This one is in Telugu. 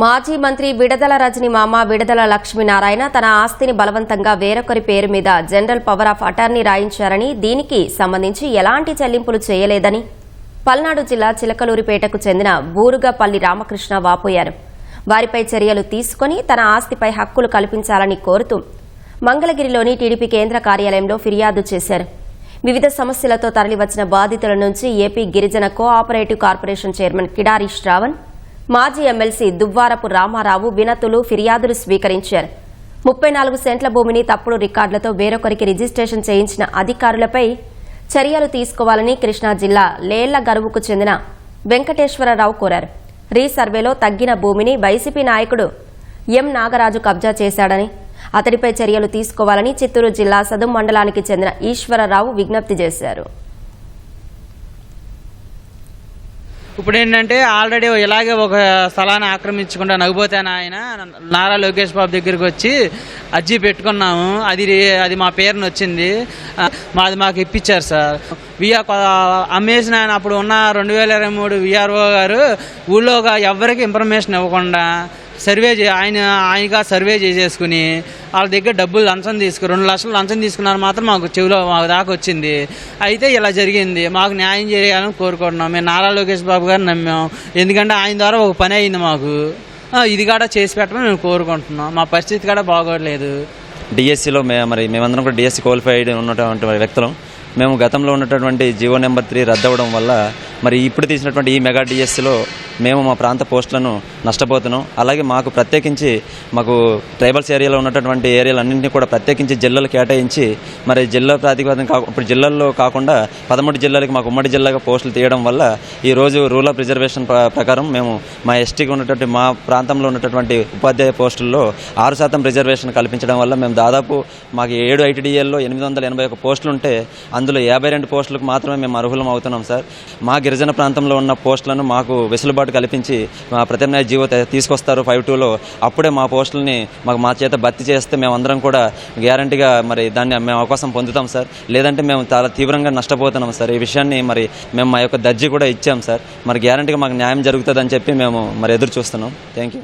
మాజీ మంత్రి విడదల రజని మామ విడదల లక్ష్మీనారాయణ తన ఆస్తిని బలవంతంగా వేరొకరి పేరు మీద జనరల్ పవర్ ఆఫ్ అటార్నీ రాయించారని దీనికి సంబంధించి ఎలాంటి చెల్లింపులు చేయలేదని పల్నాడు జిల్లా చిలకలూరిపేటకు చెందిన బూరుగపల్లి రామకృష్ణ వాపోయారు. వారిపై చర్యలు తీసుకుని తన ఆస్తిపై హక్కులు కల్పించాలని కోరుతూ మంగళగిరిలోని టీడీపీ కేంద్ర కార్యాలయంలో ఫిర్యాదు చేశారు. వివిధ సమస్యలతో తరలివచ్చిన బాధితుల నుంచి ఏపీ గిరిజన cooperative corporation chairman Kidari Shravan మాజీ ఎమ్మెల్సీ దువ్వారపు రామారావు వినతులు ఫిర్యాదులు స్వీకరించారు. ముప్పై నాలుగు సెంట్ల భూమిని తప్పుడు రికార్డులతో వేరొకరికి రిజిస్ట్రేషన్ చేయించిన అధికారులపై చర్యలు తీసుకోవాలని కృష్ణా జిల్లా లేళ్ళ గరువుకు చెందిన వెంకటేశ్వరరావు కోరారు. రీసర్వేలో తగ్గిన భూమిని వైసీపీ నాయకుడు ఎం. నాగరాజు కబ్జా చేశాడని అతడిపై చర్యలు తీసుకోవాలని చిత్తూరు జిల్లా సదుం మండలానికి చెందిన ఈశ్వరరావు విజ్ఞప్తి చేశారు. ఇప్పుడు ఏంటంటే ఆల్రెడీ ఇలాగే ఒక స్థలాన్ని ఆక్రమించకుండా నవ్వుపోతాను ఆయన నారా లోకేష్ బాబు దగ్గరికి వచ్చి అర్జీ పెట్టుకున్నాము అది అది మా పేరును వచ్చింది మాది మాకు ఇప్పించారు సార్. విఆర్ అమ్మేసిన ఆయన అప్పుడు ఉన్న రెండు వేల ఇరవై మూడు విఆర్ఓ గారు ఊళ్ళో ఎవరికి ఇన్ఫర్మేషన్ ఇవ్వకుండా సర్వే ఆయన ఆయనగా సర్వే చేసేసుకుని వాళ్ళ దగ్గర డబ్బులు లంచం తీసుకుని రెండు లక్షలు లంచం తీసుకున్నారు మాత్రం మాకు చెవిలో మాకు దాకా వచ్చింది. అయితే ఇలా జరిగింది. మాకు న్యాయం చేయాలని కోరుకుంటున్నాం. మేము నారా లోకేష్ బాబు గారిని నమ్మాం. ఎందుకంటే ఆయన ద్వారా ఒక పని అయింది మాకు. ఇది కూడా చేసి పెట్టమని మేము కోరుకుంటున్నాం. మా పరిస్థితి కూడా బాగోట్లేదు. డిఎస్సిలో మే మరి మేమందరం కూడా డిఎస్సి క్వాలిఫైడ్ ఉన్నటువంటి వ్యక్తులం. మేము గతంలో ఉన్నటువంటి జీవో నెంబర్ త్రీ రద్దవడం వల్ల మరి ఇప్పుడు తీసినటువంటి ఈ మెగా డిఎస్సిలో మేము మా ప్రాంత పోస్టులను నష్టపోతున్నాం. అలాగే మాకు ప్రత్యేకించి మాకు ట్రైబల్స్ ఏరియాలో ఉన్నటువంటి ఏరియాలన్నింటినీ కూడా ప్రత్యేకించి జిల్లాలు కేటాయించి మరి జిల్లా ప్రాతిపదికన కాకు ఇప్పుడు జిల్లాల్లో కాకుండా పదమూడు జిల్లాలకి మాకు ఉమ్మడి జిల్లాగా పోస్టులు తీయడం వల్ల ఈ రోజు రూల్ ఆఫ్ రిజర్వేషన్ ప్రకారం మేము మా ఎస్టీకి ఉన్నటువంటి మా ప్రాంతంలో ఉన్నటువంటి ఉపాధ్యాయ పోస్టుల్లో ఆరు శాతం రిజర్వేషన్ కల్పించడం వల్ల మేము దాదాపు మాకు ఏడు ఐటీడీఎల్లో ఎనిమిది వందల ఎనభై ఒక పోస్టులు ఉంటే అందులో యాభై రెండు పోస్టులకు మాత్రమే మేము అర్హులం అవుతున్నాం సార్. మా గిరిజన ప్రాంతంలో ఉన్న పోస్టులను మాకు వెసులుబాటు కల్పించి మా ప్రత్యామ్నాయ జీవో తీసుకొస్తారు ఫైవ్ టూలో. అప్పుడే మా పోస్టులని మాకు మా చేత భర్తీ చేస్తే మేమందరం కూడా గ్యారంటీగా మరి దాన్ని మేము అవకాశం పొందుతాం సార్. లేదంటే మేము చాలా తీవ్రంగా నష్టపోతున్నాం సార్. ఈ విషయాన్ని మరి మేము మా యొక్క దర్జీ కూడా ఇచ్చాం సార్. మరి గ్యారంటీగా మాకు న్యాయం జరుగుతుందని చెప్పి మేము మరి ఎదురు చూస్తున్నాం థ్యాంక్ యూ.